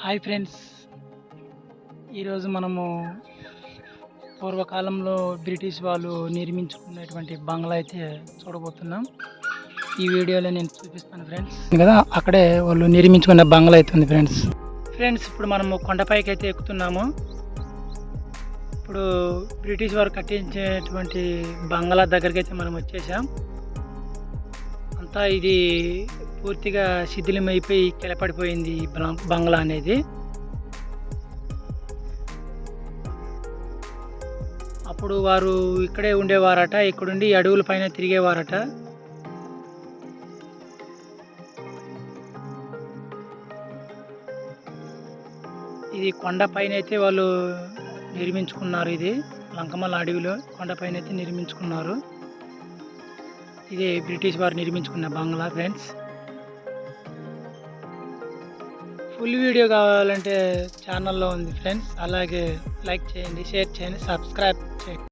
Hi friends. ఈరోజు మనము పూర్వకాలంలో బ్రిటిష్ వాళ్ళు నిర్మించుకున్నటువంటి బంగ్లా అయితే చూడబోతున్నాం. ఈ వీడియోలో నేను చూపిస్తాను ఫ్రెండ్స్. కదా అక్కడే వాళ్ళు నిర్మించుకున్న బంగ్లా అయితే ఉంది ఫ్రెండ్స్. ఫ్రెండ్స్ ఇప్పుడు మనము కొండపైకి అయితే ఎక్కుతున్నాము. ఇప్పుడు బ్రిటిష్ వారు కట్టించేటువంటి బంగ్లా దగ్గరికి అయితే మనం వచ్చేసాం. అంతా ఇది పూర్తిగా శిథిలమైపోయి కిలపడిపోయింది బంగ్లా అనేది. అప్పుడు వారు ఇక్కడే ఉండేవారట ఇక్కడుండి అడవుల పైన తిరిగేవారట. ఇది కొండ పైన అయితే వాళ్ళు నిర్మించుకున్నారు ఇది లంకమల్ల అడవిలో కొండపైన అయితే నిర్మించుకున్నారు. ఇది బ్రిటిష్ వారు నిర్మించుకున్న బంగ్లా ఫ్రెండ్స్. ఫుల్ వీడియో కావాలంటే ఛానల్లో ఉంది ఫ్రెండ్స్. అలాగే లైక్ చేయండి షేర్ చేయండి సబ్స్క్రైబ్ చేయండి.